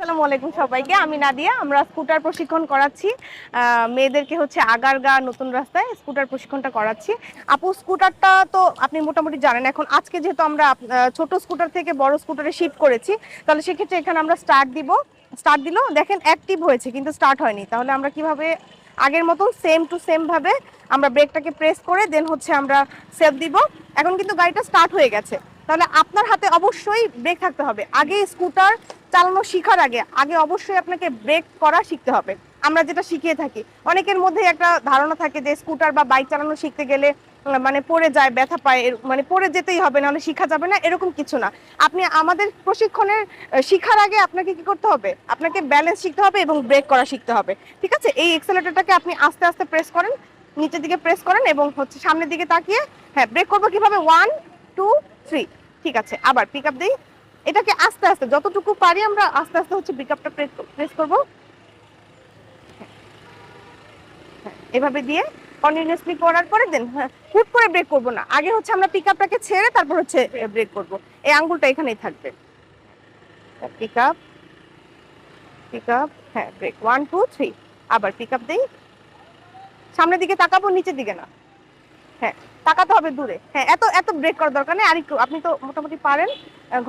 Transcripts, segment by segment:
আসসালামু আলাইকুম সবাইকে। আমি নাদিয়া, আমরা স্কুটার প্রশিক্ষণ করাচ্ছি। মেয়েদেরকে হচ্ছে আগারগা নতুন রাস্তায় স্কুটার প্রশিক্ষণটা করাচ্ছি। আপু, স্কুটারটা তো আপনি মোটামুটি জানেন, এখন আজকে যেহেতু আমরা ছোট স্কুটার থেকে বড় স্কুটারে শিফট করেছি, তাহলে সেক্ষেত্রে এখানে আমরা স্টার্ট দিব। স্টার্ট দিল দেখেন অ্যাক্টিভ হয়েছে, কিন্তু স্টার্ট হয়নি। তাহলে আমরা কীভাবে আগের মতন সেম টু সেম ভাবে আমরা ব্রেকটাকে প্রেস করে দেন হচ্ছে আমরা সেভ দিব। এখন কিন্তু গাড়িটা স্টার্ট হয়ে গেছে। তাহলে আপনার হাতে অবশ্যই ব্রেক থাকতে হবে। আগে স্কুটার চালানো শেখার আগে আগে অবশ্যই আপনাকে ব্রেক করা শিখতে হবে। আমরা যেটা শিখিয়ে থাকি। অনেকের মধ্যে একটা ধারণা থাকে যে স্কুটার বা বাইক চালানো শিখতে গেলে মানে পড়ে যায়, ব্যথা পায় মানে পড়ে যেতেই হবে, নাহলে শেখা যাবে না, এরকম কিছু না। আপনি আমাদের প্রশিক্ষণের শিখার আগে আপনাকে কি করতে হবে? আপনাকে ব্যালেন্স শিখতে হবে এবং ব্রেক করা শিখতে হবে। ঠিক আছে? এই এক্সেলেটরটাকে আপনি আস্তে আস্তে প্রেস করেন, নিচের দিকে প্রেস করেন এবং হচ্ছে সামনের দিকে তাকিয়ে হ্যাঁ ব্রেক করব কীভাবে? ওয়ান টু থ্রি ঠিক আছে? আবার পিক আপ দিই। এটাকে আস্তে আস্তে, যতটুকু পারি আমরা আস্তে আস্তে হচ্ছে পিক আপটা প্রেস করব। এভাবে দিয়ে কন্টিনিউয়াসলি করার পরে দেন হ্যাঁ হুট করে ব্রেক করব না। আগে হচ্ছে আমরা পিকআপটাকে ছেড়ে তারপর হচ্ছে ব্রেক করব। এই আঙ্গুলটা এখানেই থাকবে। পিক আপ পিক আপ হ্যাঁ ব্রেক ওয়ান টু থ্রি আবার পিক আপ দিই। সামনের দিকে তাকাবো, নিচের দিকে না। হ্যাঁ তাকাতে হবে দূরে। হ্যাঁ এত এত ব্রেক করার দরকার নেই। আরেকটু আপনি তো মোটামুটি পারেন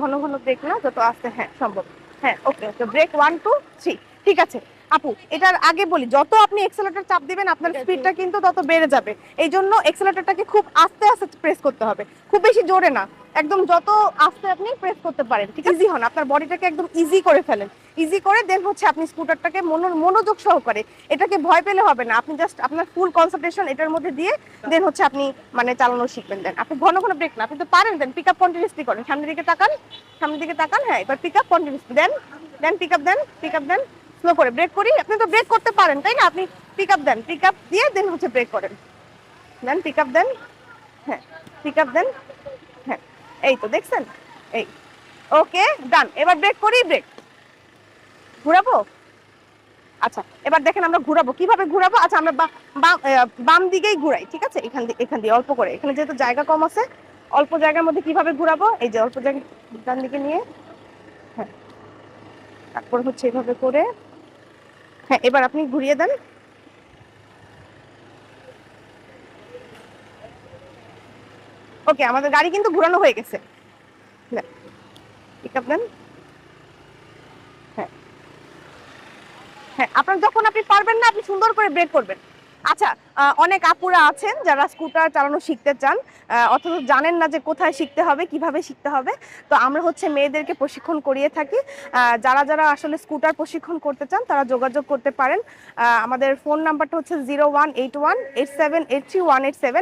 ঘন ঘন ব্রেক না যত আস্তে হ্যাঁ সম্ভব। হ্যাঁ okay okay break one two three ঠিক আছে। আপু এটার আগে বলি যত আপনি এক্সেলেটর চাপ দিবেন আপনার স্পিডটা কিন্তু তত বেড়ে যাবে। এই জন্য এক্সেলেটরটাকে খুব আস্তে আস্তে প্রেস করতে হবে। খুব বেশি জোরে না। একদম যত আস্তে আপনি প্রেস করতে পারেন ঠিক ইজি হন আপনার বডিটাকে একদম ইজি করে ফেলেন। ইজি করে দেন হচ্ছে আপনি স্কুটারটাকে মনো- মনোযোগ সহকারে, এটাকে ভয় পেলে হবে না। আপনি জাস্ট আপনার ফুল কনসেন্ট্রেশন এটার মধ্যে দিয়ে দেন হচ্ছে আপনি মানে চালানো শিখবেন দেন আপনি ঘন ঘন ব্রেক না আপনি তো পারেন দেন পিক আপ কন্টিনিউসলি করেন। সামনের দিকে তাকান, সামনের দিকে তাকান হ্যাঁ এবার পিক আপ কন্টিনিউসলি দেন দেন পিক আপ দেন পিক আপ দেন স্লো করে ব্রেক করি। আপনি তো ব্রেক করতে পারেন, তাই না? আপনি পিক আপ দেন পিক আপ দিয়ে দেন হচ্ছে ব্রেক করেন। দেন পিক আপ দেন হ্যাঁ পিক আপ দেন হ্যাঁ এই তো দেখছেন? এই ওকে ডান এবার ব্রেক করি ব্রেক ঘুরাবো? আচ্ছা এবার দেখেন আমরা ঘুরাবো। কীভাবে ঘুরাবো? আচ্ছা আমরা বাম দিকেই ঘুরাই, ঠিক আছে? এখান দিয়ে এখান দিয়ে অল্প করে। এখানে যেহেতু জায়গা কম আছে, অল্প জায়গার মধ্যে কীভাবে ঘুরাবো? এই যে অল্প জায়গা, ডান দিকে নিয়ে। হ্যাঁ। তারপর হচ্ছে এভাবে করে। হ্যাঁ এবার আপনি ঘুরিয়ে দেন। ওকে, আমাদের গাড়ি কিন্তু ঘোরানো হয়ে গেছে। পিক আপ দেন। হ্যাঁ আপনার যখন আপনি পারবেন না, আপনি সুন্দর করে ব্রেক করবেন। আচ্ছা অনেক আপুরা আছেন যারা স্কুটার চালানো শিখতে চান অথচ জানেন না যে কোথায় শিখতে হবে, কীভাবে শিখতে হবে। তো আমরা হচ্ছে মেয়েদেরকে প্রশিক্ষণ করিয়ে থাকি। যারা যারা আসলে স্কুটার প্রশিক্ষণ করতে চান, তারা যোগাযোগ করতে পারেন। আমাদের ফোন নাম্বারটা হচ্ছে zero one eight one eight seven eight three one eight seven